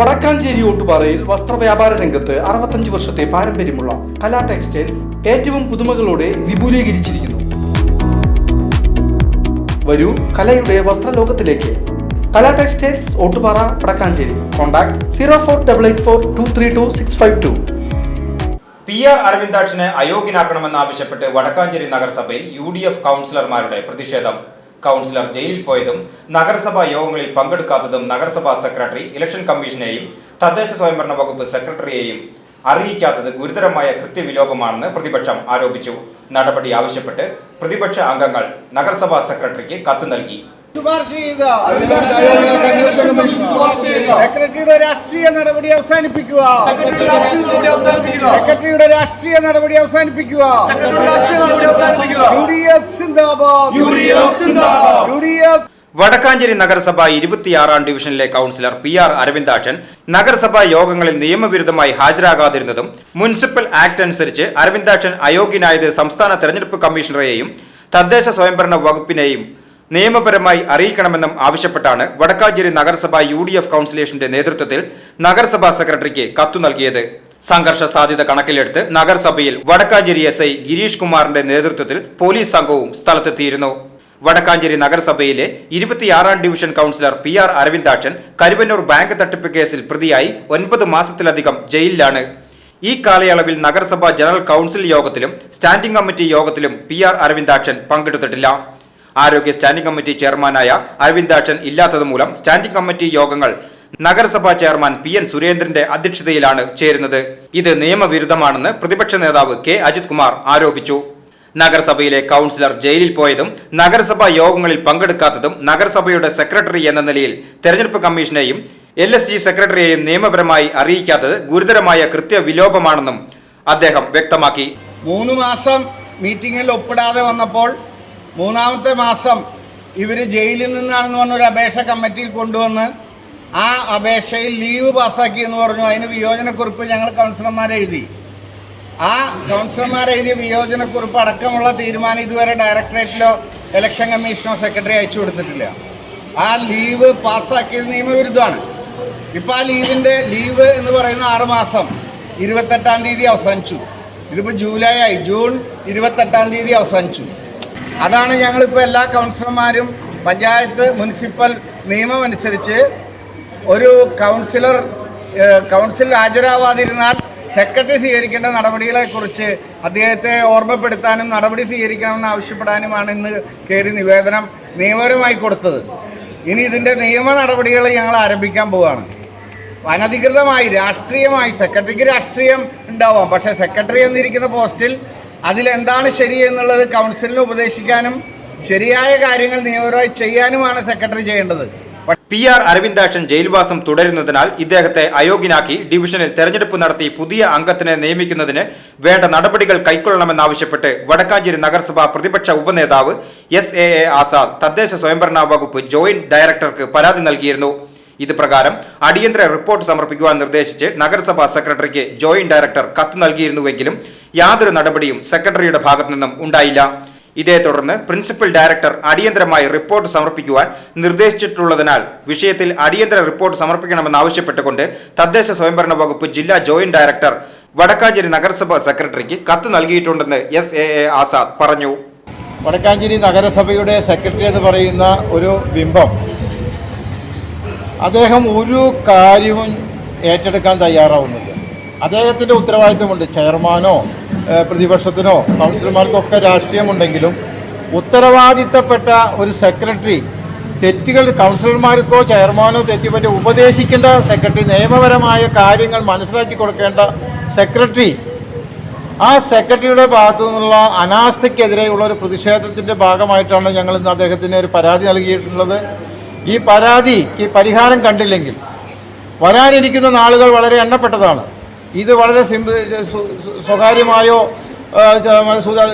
വടക്കാഞ്ചേരി ഓട്ടുപാറയിൽ വസ്ത്രവ്യാപാര രംഗത്ത് അറുപത്തഞ്ച് വർഷത്തെ പാരമ്പര്യമുള്ള കലാ ടെക്സ്റ്റൈൽസ് ഏറ്റവും പുതുമകളോടെ വിപുലീകരിച്ചിരിക്കുന്നു. വരൂ കലയുടെ വസ്ത്രലോകത്തിലേക്ക്. Kala textiles Ottupara Vadakkanchery. Contact zero four double eight four two three two six five two. P R അരവിന്ദാക്ഷനെ അയോഗ്യനാക്കണമെന്നാവശ്യപ്പെട്ട് വടക്കാഞ്ചേരി നഗരസഭയിൽ യു ഡി എഫ് കൗൺസിലർമാരുടെ പ്രതിഷേധം. കൗൺസിലർ ജയിലിൽ പോയതും നഗരസഭാ യോഗങ്ങളിൽ പങ്കെടുക്കാത്തതും നഗരസഭാ സെക്രട്ടറി ഇലക്ഷൻ കമ്മീഷനെയും തദ്ദേശ സ്വയംഭരണ വകുപ്പ് സെക്രട്ടറിയെയും അറിയിക്കാത്തത് ഗുരുതരമായ കൃത്യവിലോപമാണെന്ന് പ്രതിപക്ഷം ആരോപിച്ചു. നടപടി ആവശ്യപ്പെട്ട് പ്രതിപക്ഷ അംഗങ്ങൾ നഗരസഭാ സെക്രട്ടറിക്ക് കത്ത് നൽകി. ശുപാർശ ചെയ്യുക. സെക്രട്ടറിയുടെ രാഷ്ട്രീയ നടപടി അവസാനിപ്പിക്കുക. സെക്രട്ടറിയുടെ രാഷ്ട്രീയ നടപടി അവസാനിപ്പിക്കുക. U D F U D F Vadakkanchery നഗരസഭ ഇരുപത്തിയാറാം ഡിവിഷനിലെ കൌൺസിലർ പി ആർ അരവിന്ദാക്ഷൻ നഗരസഭാ യോഗങ്ങളിൽ നിയമവിരുദ്ധമായി ഹാജരാകാതിരുന്നതും മുനിസിപ്പൽ ആക്ട് അനുസരിച്ച് അരവിന്ദാക്ഷൻ അയോഗ്യനായത് സംസ്ഥാന തെരഞ്ഞെടുപ്പ് കമ്മീഷണറെയും തദ്ദേശ സ്വയംഭരണ വകുപ്പിനെയും നിയമപരമായി അറിയിക്കണമെന്നും ആവശ്യപ്പെട്ടാണ് വടക്കാഞ്ചേരി നഗരസഭ യു ഡി എഫ് കൗൺസിലേഷന്റെ നേതൃത്വത്തിൽ നഗരസഭാ സെക്രട്ടറിക്ക് കത്തു നൽകിയത്. സംഘർഷ സാധ്യത കണക്കിലെടുത്ത് നഗരസഭയിൽ വടക്കാഞ്ചേരി എസ് ഐ ഗിരീഷ് കുമാറിന്റെ നേതൃത്വത്തിൽ പോലീസ് സംഘവും സ്ഥലത്തെത്തിയിരുന്നു. വടക്കാഞ്ചേരി നഗരസഭയിലെ ഇരുപത്തിയാറാം division councillor P R Aravindakshan Karuvannur bank തട്ടിപ്പ് കേസിൽ പ്രതിയായി ഒൻപത് മാസത്തിലധികം ജയിലിലാണ്. ഈ കാലയളവിൽ നഗരസഭാ ജനറൽ കൌൺസിൽ യോഗത്തിലും സ്റ്റാൻഡിംഗ് കമ്മിറ്റി യോഗത്തിലും പി ആർ അരവിന്ദാക്ഷൻ പങ്കെടുത്തിട്ടില്ല. ആരോഗ്യ സ്റ്റാൻഡിംഗ് കമ്മിറ്റി ചെയർമാനായ അരവിന്ദാക്ഷൻ ഇല്ലാത്തതുമൂലം സ്റ്റാൻഡിംഗ് കമ്മിറ്റി യോഗങ്ങൾ നഗരസഭാ ചെയർമാൻ പി എൻ സുരേന്ദ്രന്റെ അധ്യക്ഷതയിലാണ് ചേരുന്നത്. ഇത് നിയമവിരുദ്ധമാണെന്ന് പ്രതിപക്ഷ നേതാവ് കെ അജിത് കുമാർ ആരോപിച്ചു. നഗരസഭയിലെ കൗൺസിലർ ജയിലിൽ പോയതും നഗരസഭാ യോഗങ്ങളിൽ പങ്കെടുക്കാത്തതും നഗരസഭയുടെ സെക്രട്ടറി എന്ന നിലയിൽ തെരഞ്ഞെടുപ്പ് കമ്മീഷനെയും എൽ എസ് ജി സെക്രട്ടറിയെയും നിയമപരമായി അറിയിക്കാത്തത് ഗുരുതരമായ കൃത്യവിലോപമാണെന്നും അദ്ദേഹം വ്യക്തമാക്കി. മൂന്ന് മാസം മീറ്റിംഗിൽ ഒപ്പിടാതെ വന്നപ്പോൾ മൂന്നാമത്തെ മാസം ഇവർ ജയിലിൽ നിന്നാണെന്ന് പറഞ്ഞൊരു അപേക്ഷ കമ്മിറ്റിയിൽ കൊണ്ടുവന്ന് ആ അപേക്ഷയിൽ ലീവ് പാസ്സാക്കി എന്ന് പറഞ്ഞു. അതിന് വിയോജനക്കുറിപ്പ് ഞങ്ങൾ കൗൺസിലർമാർ എഴുതി. ആ കൗൺസിലർമാർ എഴുതിയ വിയോജനക്കുറിപ്പ് അടക്കമുള്ള തീരുമാനം ഇതുവരെ ഡയറക്ടറേറ്റിലോ ഇലക്ഷൻ കമ്മീഷനോ സെക്രട്ടറി അയച്ചു കൊടുത്തിട്ടില്ല. ആ ലീവ് പാസ്സാക്കിയത് നിയമവിരുദ്ധമാണ്. ഇപ്പോൾ ആ ലീവിന്റെ ലീവ് എന്ന് പറയുന്ന ആറ് മാസം ഇരുപത്തെട്ടാം തീയതി അവസാനിച്ചു. ഇതിപ്പോൾ ജൂലൈ ആയി. ജൂൺ ഇരുപത്തെട്ടാം തീയതി അവസാനിച്ചു. അതാണ് ഞങ്ങളിപ്പോൾ എല്ലാ കൗൺസിലർമാരും പഞ്ചായത്ത് മുനിസിപ്പൽ നിയമം അനുസരിച്ച് ഒരു കൗൺസിലർ കൗൺസിൽ ഹാജരാവാതിരുന്നാൽ സെക്രട്ടറി സ്വീകരിക്കേണ്ട നടപടികളെക്കുറിച്ച് അദ്ദേഹത്തെ ഓർമ്മപ്പെടുത്താനും നടപടി സ്വീകരിക്കണമെന്ന് ആവശ്യപ്പെടാനുമാണ് ഇന്ന് കയറി നിവേദനം നിയമപരമായി കൊടുത്തത്. ഇനി ഇതിന്റെ നിയമ നടപടികൾ ഞങ്ങൾ ആരംഭിക്കാൻ പോവുകയാണ് അനധികൃതമായി രാഷ്ട്രീയമായി സെക്രട്ടറിക്ക് രാഷ്ട്രീയം ഉണ്ടാവാം. പക്ഷേ സെക്രട്ടറി എന്നിരിക്കുന്ന പോസ്റ്റിൽ അതിലെന്താണ് ശരി എന്നുള്ളത് കൗൺസിലിന് ഉപദേശിക്കാനും ശരിയായ കാര്യങ്ങൾ നിയമപരമായി ചെയ്യാനുമാണ് സെക്രട്ടറി ചെയ്യേണ്ടത്. പി ആർ അരവിന്ദാക്ഷൻ ജയിൽവാസം തുടരുന്നതിനാൽ ഇദ്ദേഹത്തെ അയോഗ്യനാക്കി ഡിവിഷനിൽ തെരഞ്ഞെടുപ്പ് നടത്തി പുതിയ അംഗത്തിനെ നിയമിക്കുന്നതിന് വേണ്ട നടപടികൾ കൈക്കൊള്ളണമെന്നാവശ്യപ്പെട്ട് വടക്കാഞ്ചേരി നഗരസഭാ പ്രതിപക്ഷ ഉപനേതാവ് എസ് എ എ ആസാദ് തദ്ദേശ സ്വയംഭരണ വകുപ്പ് ജോയിന്റ് ഡയറക്ടർക്ക് പരാതി നൽകിയിരുന്നു. ഇത് പ്രകാരം അടിയന്തര റിപ്പോർട്ട് സമർപ്പിക്കുവാൻ നിർദ്ദേശിച്ച് നഗരസഭാ സെക്രട്ടറിക്ക് ജോയിന്റ് ഡയറക്ടർ കത്ത് നൽകിയിരുന്നുവെങ്കിലും യാതൊരു നടപടിയും സെക്രട്ടറിയുടെ ഭാഗത്തു നിന്നും ഉണ്ടായില്ല. ഇതേ തുടർന്ന് പ്രിൻസിപ്പൽ ഡയറക്ടർ അടിയന്തരമായി റിപ്പോർട്ട് സമർപ്പിക്കുവാൻ നിർദ്ദേശിച്ചിട്ടുള്ളതിനാൽ വിഷയത്തിൽ അടിയന്തര റിപ്പോർട്ട് സമർപ്പിക്കണമെന്നാവശ്യപ്പെട്ടുകൊണ്ട് തദ്ദേശ സ്വയംഭരണ വകുപ്പ് ജില്ലാ ജോയിന്റ് ഡയറക്ടർ വടക്കാഞ്ചേരി നഗരസഭ സെക്രട്ടറിക്ക് കത്ത് നൽകിയിട്ടുണ്ടെന്ന് എസ് എ എ ആസാദ് പറഞ്ഞു. വടക്കാഞ്ചേരി നഗരസഭയുടെ സെക്രട്ടറി എന്ന് പറയുന്ന ഒരു ബിംബം. അദ്ദേഹം ഒരു കാര്യവും ഏറ്റെടുക്കാൻ തയ്യാറാവുന്നില്ല. അദ്ദേഹത്തിന്റെ ഉത്തരവാദിത്തമുണ്ട്. ചെയർമാനോ പ്രതിപക്ഷത്തിനോ പ്രതിപക്ഷത്തിനോ കൗൺസിലർമാർക്കൊക്കെ രാഷ്ട്രീയമുണ്ടെങ്കിലും ഉത്തരവാദിത്തപ്പെട്ട ഒരു സെക്രട്ടറി തെറ്റുകൾ കൗൺസിലർമാർക്കോ ചെയർമാനോ തെറ്റുപറ്റി ഉപദേശിക്കേണ്ട സെക്രട്ടറി നിയമപരമായ കാര്യങ്ങൾ മനസ്സിലാക്കി കൊടുക്കേണ്ട സെക്രട്ടറി ആ സെക്രട്ടറിയുടെ ഭാഗത്തു നിന്നുള്ള അനാസ്ഥയ്ക്കെതിരെയുള്ള ഒരു പ്രതിഷേധത്തിന്റെ ഭാഗമായിട്ടാണ് ഞങ്ങൾ ഇന്ന് അദ്ദേഹത്തിന് ഒരു പരാതി നൽകിയിട്ടുള്ളത്. ഈ പരാതിക്ക് പരിഹാരം കണ്ടില്ലെങ്കിൽ വരാനിരിക്കുന്ന നാളുകൾ വളരെ എണ്ണപ്പെട്ടതാണ്. ഇത് വളരെ സിംപിൾ സു- സു- സ്വകാര്യമായോ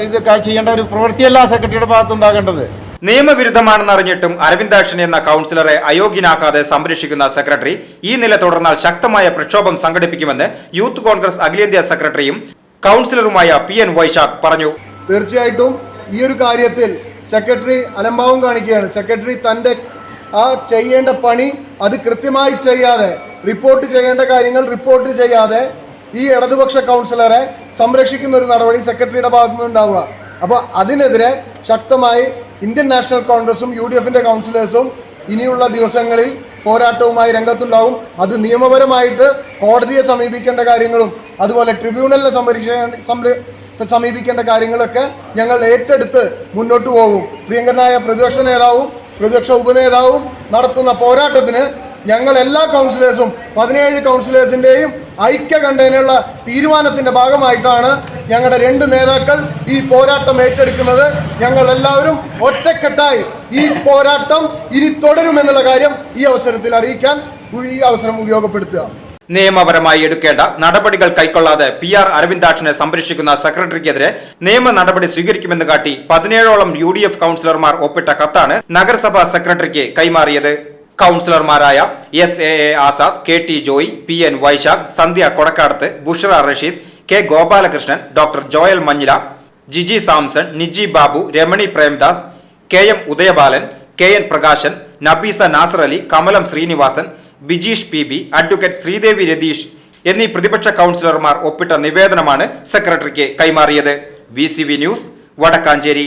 ഇത് ചെയ്യേണ്ട ഒരു പ്രവൃത്തിയല്ല സെക്രട്ടറിയുടെ ഭാഗത്തുണ്ടാകേണ്ടത്. നിയമവിരുദ്ധമാണെന്നറിഞ്ഞിട്ടും അരവിന്ദാക്ഷൻ എന്ന കൗൺസിലറെ അയോഗ്യനാക്കാതെ സംരക്ഷിക്കുന്ന സെക്രട്ടറി ഈ നില തുടർന്നാൽ ശക്തമായ പ്രക്ഷോഭം സംഘടിപ്പിക്കുമെന്ന് യൂത്ത് കോൺഗ്രസ് അഖിലേന്ത്യാ സെക്രട്ടറിയും കൗൺസിലറുമായ പി എൻ വൈശാഖ് പറഞ്ഞു. തീർച്ചയായിട്ടും ഈ ഒരു കാര്യത്തിൽ സെക്രട്ടറി അലംഭാവം കാണിക്കുകയാണ്. സെക്രട്ടറി തന്റെ ആ ചെയ്യേണ്ട പണി അത് കൃത്യമായി ചെയ്യാതെ റിപ്പോർട്ട് ചെയ്യേണ്ട കാര്യങ്ങൾ റിപ്പോർട്ട് ചെയ്യാതെ ഈ ഇടതുപക്ഷ കൗൺസിലറെ സംരക്ഷിക്കുന്ന ഒരു നടപടി സെക്രട്ടറിയുടെ ഭാഗത്തു നിന്ന് ഉണ്ടാവുക. അപ്പോൾ അതിനെതിരെ ശക്തമായി ഇന്ത്യൻ നാഷണൽ കോൺഗ്രസും യു ഡി എഫിന്റെ കൗൺസിലേഴ്സും ഇനിയുള്ള ദിവസങ്ങളിൽ പോരാട്ടവുമായി രംഗത്തുണ്ടാവും. അത് നിയമപരമായിട്ട് കോടതിയെ സമീപിക്കേണ്ട കാര്യങ്ങളും അതുപോലെ ട്രിബ്യൂണലിനെ സംരക്ഷ സമീപിക്കേണ്ട കാര്യങ്ങളൊക്കെ ഞങ്ങൾ ഏറ്റെടുത്ത് മുന്നോട്ട് പോകും. പ്രിയങ്കരനായ പ്രതിപക്ഷ നേതാവും പ്രതിപക്ഷ ഉപനേതാവും നടത്തുന്ന പോരാട്ടത്തിന് ഞങ്ങൾ എല്ലാ കൗൺസിലേഴ്സും പതിനേഴ് കൗൺസിലേഴ്സിന്റെയും ഐക്യകണ്ഠേനുള്ള തീരുമാനത്തിന്റെ ഭാഗമായിട്ടാണ് ഞങ്ങളുടെ രണ്ട് നേതാക്കൾ ഈ പോരാട്ടം ഏറ്റെടുക്കുന്നത്. ഞങ്ങൾ എല്ലാവരും ഒറ്റക്കെട്ടായി ഈ പോരാട്ടം ഇനി തുടരുമെന്നുള്ള കാര്യം ഈ അവസരത്തിൽ അറിയിക്കാൻ ഈ അവസരം ഉപയോഗപ്പെടുത്തുക നിയമപരമായി എടുക്കേണ്ട നടപടികൾ കൈക്കൊള്ളാതെ പി ആർ അരവിന്ദാക്ഷനെ സംരക്ഷിക്കുന്ന സെക്രട്ടറിക്കെതിരെ നിയമ നടപടി സ്വീകരിക്കുമെന്ന് കാട്ടി പതിനേഴോളം യു ഡി എഫ് കൗൺസിലർമാർ ഒപ്പിട്ട കത്താണ് നഗരസഭാ സെക്രട്ടറിക്ക് കൈമാറിയത്. കൗൺസിലർമാരായ S A A Azad K T Joy P N Vaishakh Sandhya Kodakkadath Bushara Rasheed K Gopalakrishnan doctor Joel Manjila Giji Samson Niji Babu Ramani Premdas K M Udayabalan K N Prakashan Nabeesa Nasar Ali Kamalam Srinivasan Bijeesh P B advocate Sreedevi Ratheesh എന്നീ പ്രതിപക്ഷ കൗൺസിലർമാർ ഒപ്പിട്ട നിവേദനമാണ് സെക്രട്ടറിക്ക് കൈമാറിയത്. V news Vadakkanchery.